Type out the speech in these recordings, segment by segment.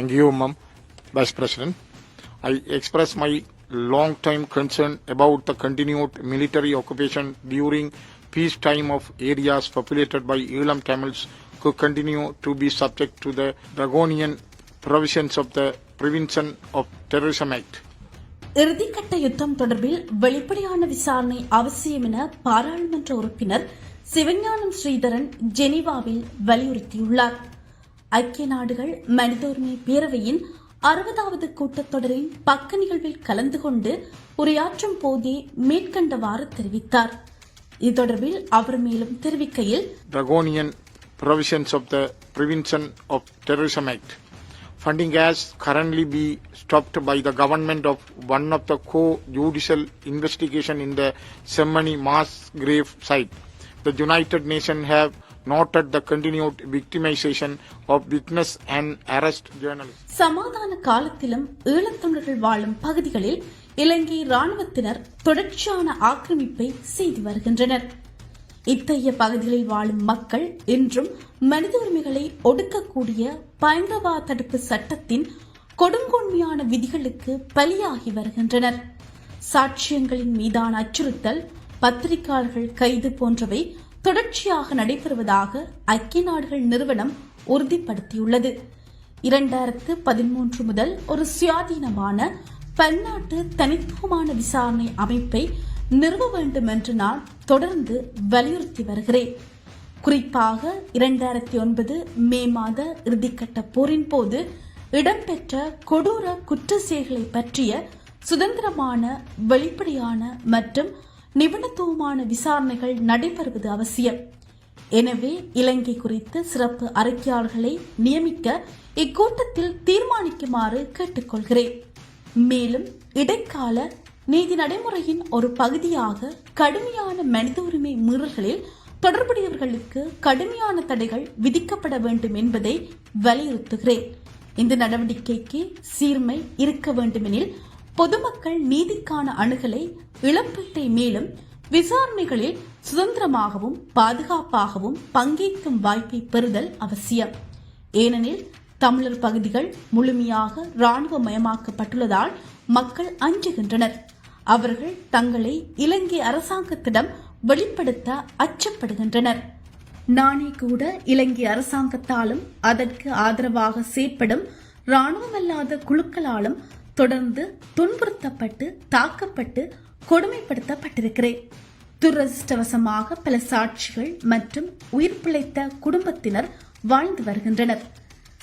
Thank you, Ma'am, Vice President. I express my long-time concern about the continued military occupation during peacetime of areas populated by Elam Tamils who continue to be subject to the draconian provisions of the Prevention of Terrorism Act. இறுதிக்கட்ட யுத்தம் தொடர்பில் வெளிப்படையான விசாரணை அவசியம் என பாராளுமன்ற உறுப்பினர் சிவஞானம் ஸ்ரீதரன் ஜெனீவாவில் வலியுறுத்தியுள்ளார் ஐக்கிய நாடுகள் மனித உரிமை பேரவையின் அறுபதாவது கூட்டத்தொடரின் பக்க நிகழ்வில் கலந்து கொண்டு உரையாற்றும் போதே மேற்கண்டவாறு தெரிவித்தார் இது தொடர்பில் அவர் மேலும் தெரிவிக்கையில் draconian provisions of the Prevention of Terrorism Act. Funding has currently be stopped by the government of one of the co-judicial investigation in the Semani mass grave site. The United Nations have noted the continued victimization of witness and arrest journalists. சமாதான காலத்திலும் ஈழத்தமிழர்கள் வாழும் பகுதிகளில் இலங்கை ராணுவத்தினர் தொடர்ச்சியான ஆக்கிரமிப்பை செய்து வருகின்றனர் இத்தகைய பகுதிகளில் வாழும் மக்கள் இன்றும் மனித உரிமைகளை ஒடுக்கக்கூடிய பயங்கரவாத தடுப்பு சட்டத்தின் கொடுங்கொன்மையான விதிகளுக்கு பலியாகி வருகின்றனர் சாட்சியங்களின் மீதான அச்சுறுத்தல் பத்திரிகையாளர்கள் கைது போன்றவை தொடர்ச்சியாக நடைபெறுவதாக ஐக்கிய நாடுகள் நிறுவனம் உறுதிப்படுத்தியுள்ளது. இரண்டாயிரத்து பதிமூன்று முதல் ஒரு சுயாதீனமான பன்னாட்டு தனித்துவமான விசாரணை அமைப்பை நிறுவ வேண்டும் என்று நான் தொடர்ந்து வலியுறுத்தி வருகிறேன். குறிப்பாக இரண்டாயிரத்தி ஒன்பது மே மாத இறுதிக்கட்ட போரின் போது இடம்பெற்ற கொடூர குற்ற செயல்களை பற்றிய சுதந்திரமான வெளிப்படையான மற்றும் நிபுணத்துவமான விசாரணைகள் நடைபெறுவது அவசியம். எனவே இலங்கை குறித்து சிறப்பு அறிக்கையாளர்களை நியமிக்க இக்கூட்டத்தில் தீர்மானிக்குமாறு கேட்டுக்கொள்கிறேன். மேலும் இடைக்கால நீதி நடைமுறையின் ஒரு பகுதியாக கடுமையான மனித உரிமை மீறல்களில் தொடர்புடையவர்களுக்கு கடுமையான தடைகள் விதிக்கப்பட வேண்டும் என்பதை வலியுறுத்துகிறேன். இந்த நடவடிக்கைக்கு சீர்மை இருக்க வேண்டுமெனில் பொதுமக்கள் நீதிக்கான அணுகலை இழப்பீட்டை மேலும் விசாரணைகளில் சுதந்திரமாகவும் பாதுகாப்பாகவும் பங்கேற்கும் வாய்ப்பை பெறுதல் அவசியம். ஏனெனில் தமிழர் பகுதிகள் முழுமையாக ராணுவமயமாக்கப்பட்டுள்ளதால் மக்கள் அஞ்சுகின்றனர். அவர்கள் தங்களை இலங்கை அரசாங்கத்திடம் வெளிப்படுத்த அச்சப்படுகின்றனர். நானே கூட இலங்கை அரசாங்கத்தாலும் அதற்கு ஆதரவாக செயற்படும் ராணுவமல்லாத குழுக்களாலும் தொடர்ந்து துன்புறுத்தப்பட்டு தாக்கப்பட்டு கொடுமைப்படுத்தப்பட்டிருக்கிறேன். துரதிருஷ்டவசமாக பல சாட்சிகள் மற்றும் உயிர் பிழைத்த குடும்பத்தினர் வாழ்ந்து வருகின்றனர்.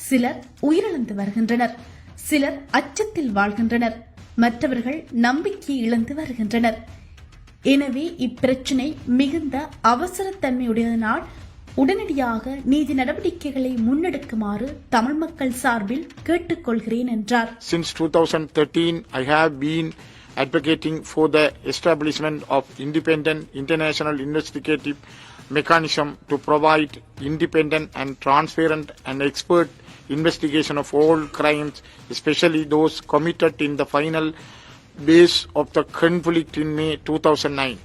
சிலர் உயிரிழந்து வருகின்றனர். சிலர் அச்சத்தில் வாழ்கின்றனர். மற்றவர்கள் நம்பிக்கை இழந்து வருகின்றனர். எனவே இப்பிரச்சினை மிகுந்த அவசரத்தன்மையுடையதனால் உடனடியாக நீதி நடவடிக்கைகளை முன்னெடுக்குமாறு தமிழ் மக்கள் சார்பில் கேட்டுக்கொள்கிறேன் என்றார் Since 2013, I have been advocating for the establishment of independent international investigative mechanism to provide independent and transparent and expert investigation of all crimes, especially those committed in the final days of the conflict in May 2009.